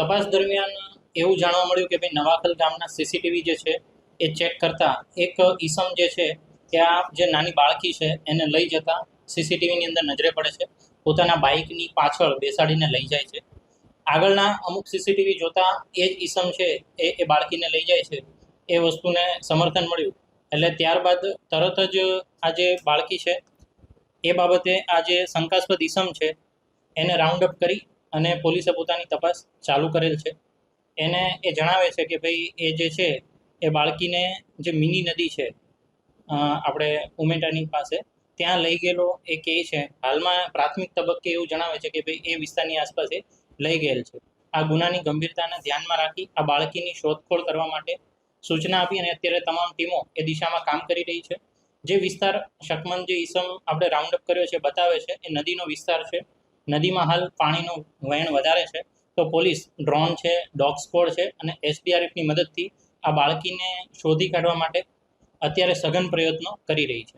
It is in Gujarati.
તપાસ દરમિયાન એવું જાણવા મળ્યું કે ભાઈ નવાખલ ગામના સીસીટીવી જે છે એ ચેક કરતા એક ઈસમ જે છે ત્યાં જે નાની બાળકી છે એને લઈ જતા સીસીટીવીની અંદર નજરે પડે છે. પોતાના બાઇકની પાછળ બેસાડીને લઈ જાય છે. આગળના અમુક સીસીટીવી જોતા એ જ ઈસમ છે એ એ બાળકીને લઈ જાય છે. એ વસ્તુને સમર્થન મળ્યું. એટલે ત્યારબાદ તરત જ આ જે બાળકી છે એ બાબતે આ જે શંકાસ્પદ ઈસમ છે એને રાઉન્ડ અપ કરી અને પોલીસે પોતાની તપાસ ચાલુ કરેલ છે. એને એ જણાવે છે કે ભાઈ, એ જે છે, એ બાળકીને જે મિની નદી છે આપણે ઉમેટાની પાસે, ત્યાં લઈ ગયેલો એ કહે છે, હાલમાં પ્રાથમિક તબક્કે એવું જણાવે છે કે ભાઈ, એ વિસ્તારની આસપાસ એ લઈ ગયેલ છે. આ ગુનાની ગંભીરતાને ધ્યાનમાં રાખી આ બાળકીની શોધખોળ કરવા માટે સૂચના આપી અને અત્યારે તમામ ટીમો એ દિશામાં કામ કરી રહી છે. જે વિસ્તાર શકમન જે ઈસમ આપણે રાઉન્ડ અપ કર્યો છે, બતાવે છે, એ નદીનો વિસ્તાર છે. નદીમાં હાલ પાણીનું વહેણ વધારે છે. તો પોલીસ ડ્રોન છે, ડોગ સ્કોડ છે અને એસડીઆરએફની મદદથી આ બાળકીને શોધી કાઢવા માટે અત્યારે સઘન પ્રયત્નો કરી રહી છે.